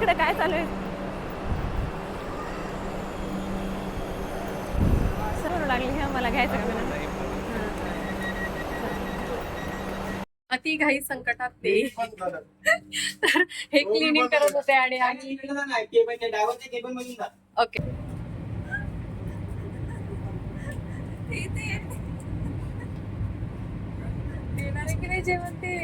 इकडे काय चालू आहे? लागली हा मला घ्यायचं का अति घाई संकटात ते. तर हे क्लिनिंग करत होते आणि आम्ही ओके. देणार आहे की नाही जेवण ते?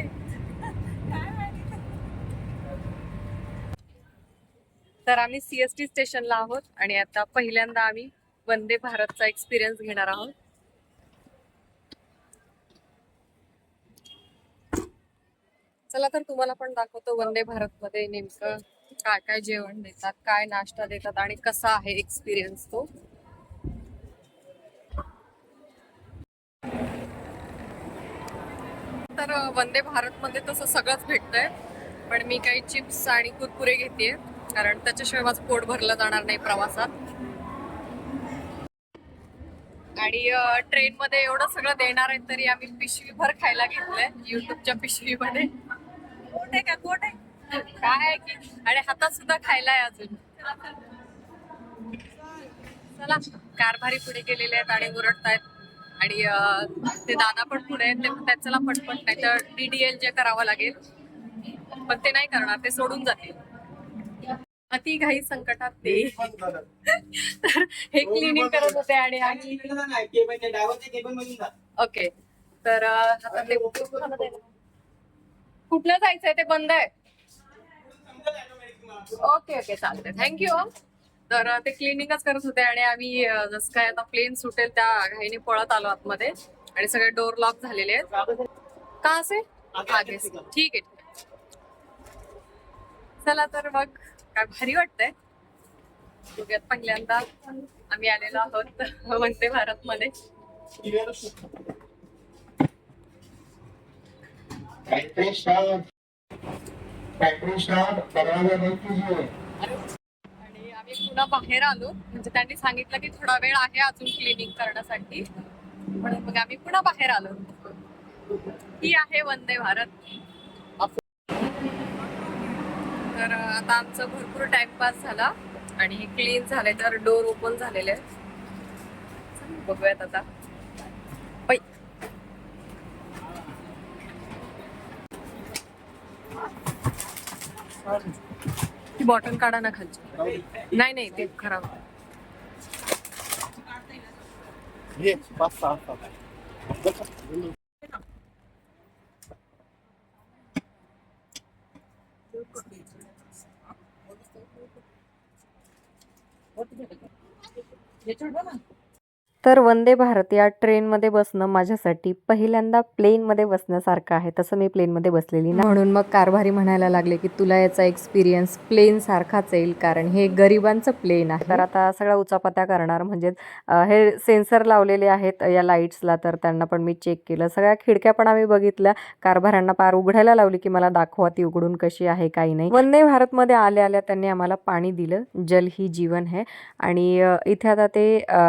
तर आम्ही सीएसटी स्टेशनला आहोत आणि आता पहिल्यांदा आम्ही वंदे भारतचा एक्सपिरियन्स घेणार आहोत. चला तर तुम्हाला पण दाखवतो वंदे भारत मध्ये नेमकं काय काय जेवण देतात काय नाश्ता देतात आणि कसा आहे एक्सपिरियन्स तो. तर वंदे भारत मध्ये तसं सगळंच भेटतंय पण मी काही चिप्स आणि कुरकुरे घेते कारण त्याच्याशिवाय माझं पोट भरलं जाणार नाही प्रवासात. आणि ट्रेन मध्ये एवढं सगळं देणार आहे तरी आम्ही पिशवीभर खायला घेतलंय युट्यूबच्या पिशवीमध्ये. कोट आहे का? कोट आहे? काय आहे की आणि हातात सुद्धा खायला आहे अजून. चला कारभारी पुढे गेलेले आहेत आणि ओरडतायत. आणि ते दादा पण पुढे आहेत ते चला पटपट नाही तर डीडीएल जे करावं लागेल. पण ते नाही करणार ते सोडून जातील. अति घाई संकटात ते. तर हे क्लिनिंग करत होते आणि आम्ही ओके. तर अं, आता ते कुठलं जायचंय ते बंद आहे? ओके ओके चालतंय. थँक्यू तर ते क्लिनिंगच करत होते आणि आम्ही जसं काय आता प्लेन सुटेल त्या घाईने पळत आलो आतमध्ये. आणि सगळे डोर लॉक झालेले आहेत. का असे? ठीक आहे. चला तर मग. काय भारी वाटतंय. बघूयात पहिल्यांदा आम्ही आलेलो आहोत वंदे भारत मध्ये आणि आम्ही पुन्हा बाहेर आलो. म्हणजे त्यांनी सांगितलं की थोडा वेळ आहे अजून क्लिनिंग करण्यासाठी. म्हणून मग आम्ही पुन्हा बाहेर आलो. ही आहे वंदे भारत. तर आता आमचं भरपूर टाइमपास झाला आणि क्लीन झाले तर डोर ओपन झालेले आहेत. बघूयात आता. पै ती बॉटल काढा ना खालची. नाही नाही ते खराब आहे. तर वंदे भारत या ट्रेनमध्ये बसणं माझ्यासाठी पहिल्यांदा प्लेनमध्ये बसण्यासारखं आहे. तसं मी प्लेनमध्ये बसलेली नाही. म्हणून मग कारभारी म्हणायला लागले की तुला याचा एक्सपिरियन्स प्लेन सारखाच येईल कारण हे गरिबांचं प्लेन आहे. तर आता सगळ्या उचापत्या करणार म्हणजे हे सेन्सर लावलेले आहेत या लाईट्सला तर त्यांना पण मी चेक केलं. सगळ्या खिडक्या पण आम्ही बघितल्या. कारभाऱ्यांना पार उघडायला लावली की मला दाखवा ती उघडून कशी आहे काही नाही. वंदे भारतमध्ये आल्या आल्या त्यांनी आम्हाला पाणी दिलं. जल ही जीवन है. आणि इथे आता ते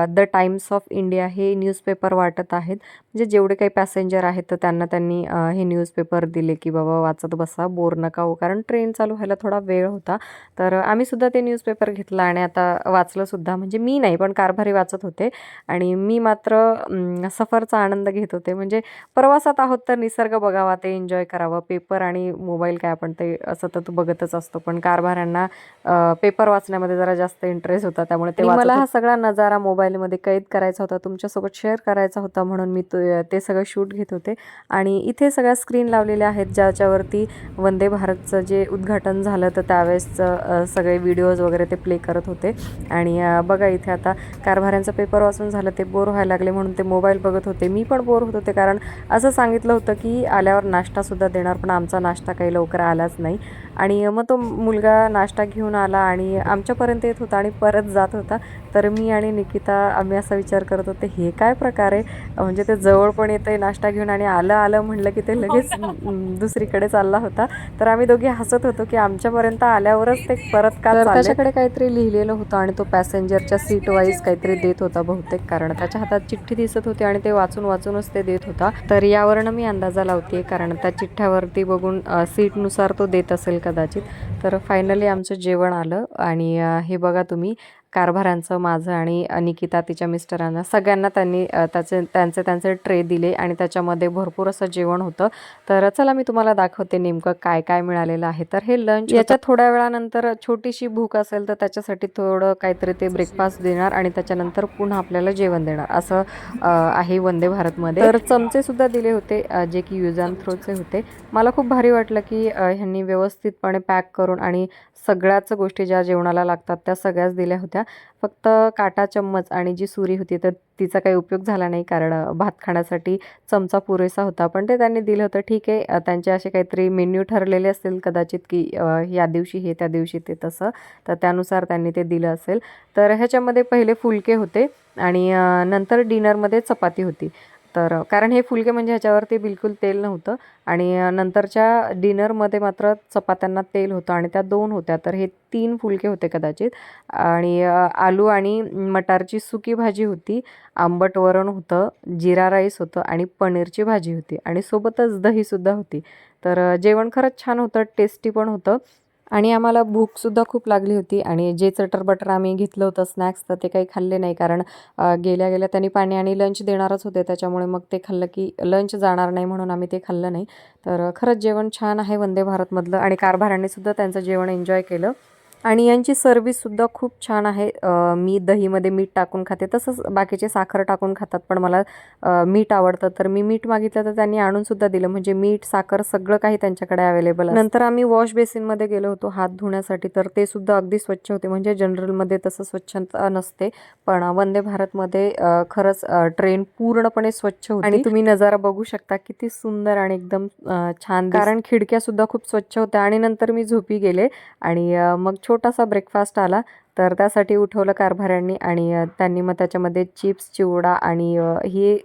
द टाइम्स ऑफ इंडिया हे न्यूजपेपर वाटत आहेत. म्हणजे जेवढे काही पॅसेंजर आहेत तर त्यांना त्यांनी हे न्यूजपेपर दिले की बाबा वाचत बसा बोर नका हो कारण ट्रेन चालू व्हायला थोडा वेळ होता. तर आम्ही सुद्धा ते न्यूजपेपर घेतला आणि आता वाचलं सुद्धा. म्हणजे मी नाही पण कारभारी वाचत होते. आणि मी मात्र सफरचा आनंद घेत होते. म्हणजे प्रवासात आहोत तर निसर्ग बघावा ते एन्जॉय करावं. पेपर आणि मोबाईल काय आपण ते सतत बघतच असतो. पण कारभाऱ्यांना पेपर वाचण्यामध्ये जरा जास्त इंटरेस्ट होता. त्यामुळे ते मला हा सगळा नजारा मोबाईलमध्ये कैद करायचा होता तुमच्यासोबत शेअर करायचा होता म्हणून मी तो- ते सगळं शूट घेत होते. आणि इथे सगळ्या स्क्रीन लावलेल्या आहेत ज्याच्यावरती वंदे भारतचं जे उद्घाटन झालं तर त्यावेळेसचं सगळे व्हिडिओज वगैरे ते प्ले करत होते. आणि बघा इथे आता कारभाऱ्यांचं पेपर वाचून झालं ते बोर व्हायला लागले म्हणून ते मोबाईल बघत होते. मी पण बोर होत होते कारण असं सांगितलं होतं की आल्यावर नाश्तासुद्धा देणार पण आमचा नाश्ता काही लवकर आलाच नाही. आणि मग तो मुलगा नाश्ता घेऊन आला आणि आमच्यापर्यंत येत होता आणि परत जात होता. तर मी आणि निकिता आम्ही असा विचार करत होते हे काय प्रकार आहे? म्हणजे ते जवळ पण येतं नाश्ता घेऊन आणि आलं आलं म्हणलं की ते लगेच अं, दुसरीकडे चालला होता. तर आम्ही दोघे हसत होतो की आमच्यापर्यंत आल्यावरच ते परत का त्याच्याकडे काहीतरी लिहिलेलं होतं आणि तो पॅसेंजरच्या सीट वाईज काहीतरी देत होता बहुतेक कारण त्याच्या हातात चिठ्ठी दिसत होती आणि ते वाचून वाचूनच ते देत होता. तर यावरनं मी अंदाजा लावते कारण त्या चिठ्ठ्यावरती बघून सीटनुसार तो देत असेल कदाचित. तर फायनली आमचं जेवण आलं आणि हे बघा तुम्ही कारभारांचं माझं आणि निकिता तिच्या मिस्टरांना सगळ्यांना त्यांनी त्याचे त्यांचे त्यांचे ट्रे दिले आणि त्याच्यामध्ये भरपूर असं जेवण होतं. तर चला मी तुम्हाला दाखवते नेमकं काय काय मिळालेलं आहे. तर हे लंच याच्या थोड्या वेळानंतर छोटीशी भूक असेल तर त्याच्यासाठी थोडं काहीतरी ते ब्रेकफास्ट देणार आणि त्याच्यानंतर पुन्हा आपल्याला जेवण देणार. असं आहे वंदे भारतमध्ये. तर चमचे सुद्धा दिले होते जे की यूज अँड थ्रोचे होते. मला खूप भारी वाटलं की ह्यांनी व्यवस्थितपणे पॅक करून आणि सगळ्याच गोष्टी ज्या जेवणाला लागतात त्या सगळ्याच दिल्या होत्या. फक्त काटा चम्मच आणि जी सुरी होती तर तिचा काही उपयोग झाला नाही कारण भात खाण्यासाठी चमचा पुरेसा होता. पण ते त्यांनी दिलं होतं ठीक आहे. त्यांचे असे काहीतरी मेन्यू ठरलेले असतील कदाचित की या दिवशी हे त्या दिवशी ते तसं. तर त्यानुसार त्यांनी ते दिलं असेल. तर ह्याच्यामध्ये पहिले फुलके होते आणि नंतर डिनरमध्ये चपाती होती. तर कारण हे फुलके म्हणजे ह्याच्यावरती बिलकुल तेल नव्हतं आणि नंतरच्या डिनरमध्ये मात्र चपात्यांना तेल होतं आणि त्या दोन होत्या. तर हे तीन फुलके होते कदाचित आणि आलू आणि मटारची सुकी भाजी होती आंबट वरण होतं जिरा राईस होतं आणि पनीरची भाजी होती आणि सोबतच दहीसुद्धा होती. तर जेवण खरंच छान होतं टेस्टी पण होतं आणि आम्हाला भूकसुद्धा खूप लागली होती आणि जे चटर बटर आम्ही घेतलं होतं स्नॅक्स तर ते काही खाल्ले नाही कारण गेल्या गेल्या त्यांनी पाणी आणि लंच देणारच होते त्याच्यामुळे मग ते खाल्लं की लंच जाणार नाही म्हणून आम्ही ते खाल्लं नाही. तर खरंच जेवण छान आहे वंदे भारतमधलं आणि कारभारांनीसुद्धा त्यांचं जेवण एन्जॉय केलं. आणि यांची सर्विससुद्धा खूप छान आहे. मी दहीमध्ये मीठ टाकून खाते. तसंच बाकीचे साखर टाकून खातात पण मला मीठ आवडतं. तर मी मीठ मागितलं तर त्यांनी आणूनसुद्धा दिलं. म्हणजे मीठ साखर सगळं काही त्यांच्याकडे अवेलेबल नंतर आम्ही वॉश बेसिनमध्ये गेलो होतो हात धुण्यासाठी. तर ते सुद्धा अगदी स्वच्छ होते. म्हणजे जनरलमध्ये तसं स्वच्छता नसते. पण वंदे भारतमध्ये खरंच ट्रेन पूर्णपणे स्वच्छ होती. आणि तुम्ही नजारा बघू शकता किती सुंदर आणि एकदम छान कारण खिडक्या सुद्धा खूप स्वच्छ होत्या. आणि नंतर मी झोपी गेले. आणि मग छोट छोटासा ब्रेकफास्ट आला तर त्यासाठी उठवलं कारभाऱ्यांनी आणि त्यांनी मग त्याच्यामध्ये चिप्स चिवडा आणि ही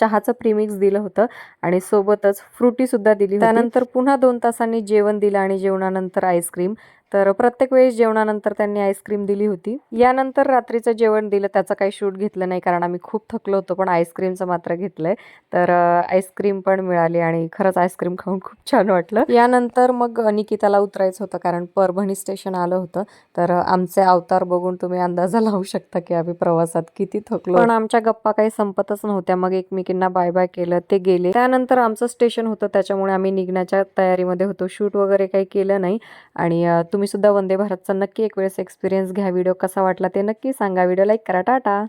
चहाचं प्रीमिक्स दिलं होतं आणि सोबतच फ्रुटीसुद्धा दिली त्यानंतर पुन्हा दोन तासांनी जेवण दिलं आणि जेवणानंतर आईस्क्रीम तर प्रत्येक वेळेस जेवणानंतर त्यांनी आईस्क्रीम दिली होती. यानंतर रात्रीचं जेवण दिलं त्याचं काही शूट घेतलं नाही कारण आम्ही खूप थकलो होतो पण आईस्क्रीमचं मात्र घेतलंय. तर आईस्क्रीम पण मिळाली आणि खरंच आईस्क्रीम खाऊन खूप छान वाटलं. यानंतर मग निकिताला उतरायचं होतं कारण परभणी स्टेशन आलं होतं. तर आमचे अवतार बघून तुम्ही अंदाजा लावू शकता की आम्ही प्रवासात किती थकलो. पण आमच्या गप्पा काही संपतच नव्हत्या मग एकमेकींना बाय बाय केलं ते गेले. त्यानंतर आमचं स्टेशन होतं त्याच्यामुळे आम्ही निघण्याच्या तयारीमध्ये होतो. शूट वगैरे काही केलं नाही आणि तुम्हीसुद्धा तुम्ही सुद्धा वंदे भारतचा नक्की एक वेळेस एक्सपिरियन्स घ्या. व्हिडिओ कसा वाटला ते नक्की सांगा. व्हिडिओ लाईक करा. टाटा!